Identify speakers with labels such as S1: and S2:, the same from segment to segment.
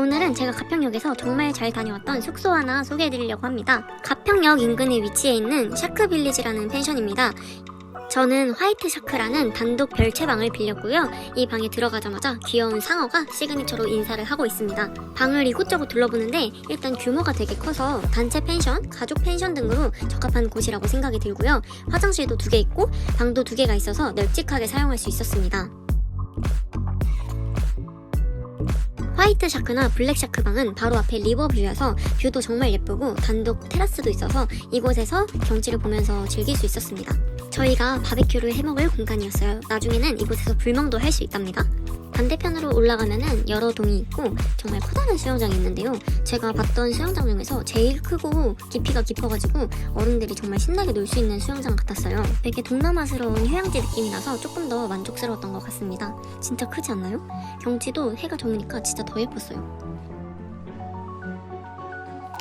S1: 오늘은 제가 가평역에서 정말 잘 다녀왔던 숙소 하나 소개해드리려고 합니다. 가평역 인근에 위치해 있는 샤크빌리지라는 펜션입니다. 저는 화이트 샤크라는 단독 별채방을 빌렸고요. 이 방에 들어가자마자 귀여운 상어가 시그니처로 인사를 하고 있습니다. 방을 이곳저곳 둘러보는데 일단 규모가 되게 커서 단체 펜션, 가족 펜션 등으로 적합한 곳이라고 생각이 들고요. 화장실도 두 개 있고 방도 두 개가 있어서 널찍하게 사용할 수 있었습니다. 화이트 샤크나 블랙 샤크 방은 바로 앞에 리버뷰여서 뷰도 정말 예쁘고 단독 테라스도 있어서 이곳에서 경치를 보면서 즐길 수 있었습니다. 저희가 바베큐를 해먹을 공간이었어요. 나중에는 이곳에서 불멍도 할 수 있답니다. 반대편으로 올라가면은 여러 동이 있고 정말 커다란 수영장이 있는데요. 제가 봤던 수영장 중에서 제일 크고 깊이가 깊어가지고 어른들이 정말 신나게 놀 수 있는 수영장 같았어요. 되게 동남아스러운 휴양지 느낌이 나서 조금 더 만족스러웠던 것 같습니다. 진짜 크지 않나요? 경치도 해가 저무니까 진짜 더 예뻤어요.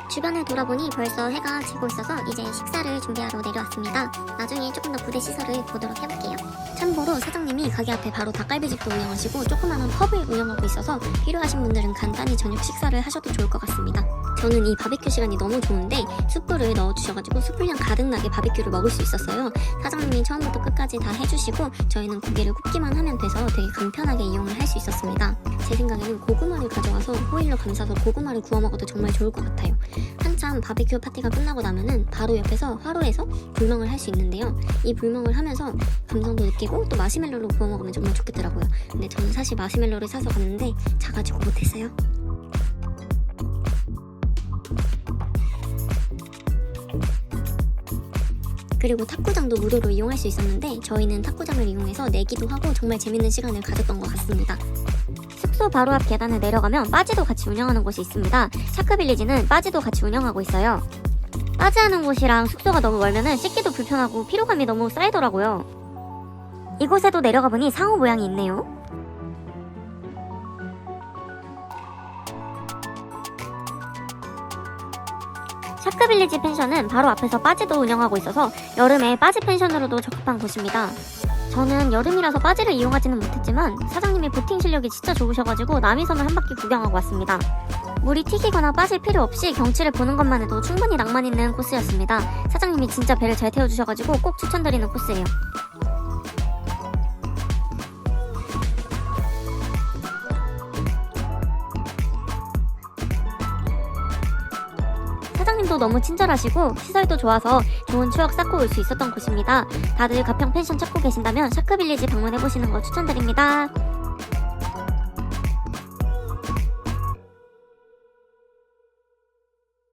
S1: 주변을 돌아보니 벌써 해가 지고 있어서 이제 식사를 준비하러 내려왔습니다. 나중에 조금 더 부대 시설을 보도록 해볼게요. 참고로 사장님이 가게 앞에 바로 닭갈비집도 운영하시고 조그마한 펍을 운영하고 있어서 필요하신 분들은 간단히 저녁 식사를 하셔도 좋을 것 같습니다. 저는 이 바베큐 시간이 너무 좋은데 숯불을 넣어주셔가지고 숯불향 가득 나게 바베큐를 먹을 수 있었어요. 사장님이 처음부터 끝까지 다 해주시고 저희는 고기를 굽기만 하면 돼서 되게 간편하게 이용을 할 수 있었습니다. 제 생각에는 고구마를 가져와서 호일로 감싸서 고구마를 구워 먹어도 정말 좋을 것 같아요. 한참 바베큐 파티가 끝나고 나면은 바로 옆에서 화로에서 불멍을 할 수 있는데요. 이 불멍을 하면서 감성도 느끼고 또 마시멜로로 구워 먹으면 정말 좋겠더라고요. 근데 저는 사실 마시멜로를 사서 갔는데 작아지고 못했어요. 그리고 탁구장도 무료로 이용할 수 있었는데 저희는 탁구장을 이용해서 내기도 하고 정말 재밌는 시간을 가졌던 것 같습니다. 숙소 바로 앞 계단을 내려가면 바지도 같이 운영하는 곳이 있습니다. 샤크빌리지는 바지도 같이 운영하고 있어요. 바지 하는 곳이랑 숙소가 너무 멀면은 씻기도 불편하고 피로감이 너무 쌓이더라고요. 이곳에도 내려가 보니 상어 모양이 있네요. 샤크빌리지 펜션은 바로 앞에서 바지도 운영하고 있어서 여름에 바지 펜션으로도 적합한 곳입니다. 저는 여름이라서 바지를 이용하지는 못했지만 사장님이 보팅 실력이 진짜 좋으셔가지고 남이섬을 한 바퀴 구경하고 왔습니다. 물이 튀기거나 빠질 필요 없이 경치를 보는 것만 해도 충분히 낭만 있는 코스였습니다. 사장님이 진짜 배를 잘 태워주셔가지고 꼭 추천드리는 코스예요. 사장님도 너무 친절하시고 시설도 좋아서 좋은 추억 쌓고 올 수 있었던 곳입니다. 다들 가평 펜션 찾고 계신다면 샤크빌리지 방문해보시는 거 추천드립니다.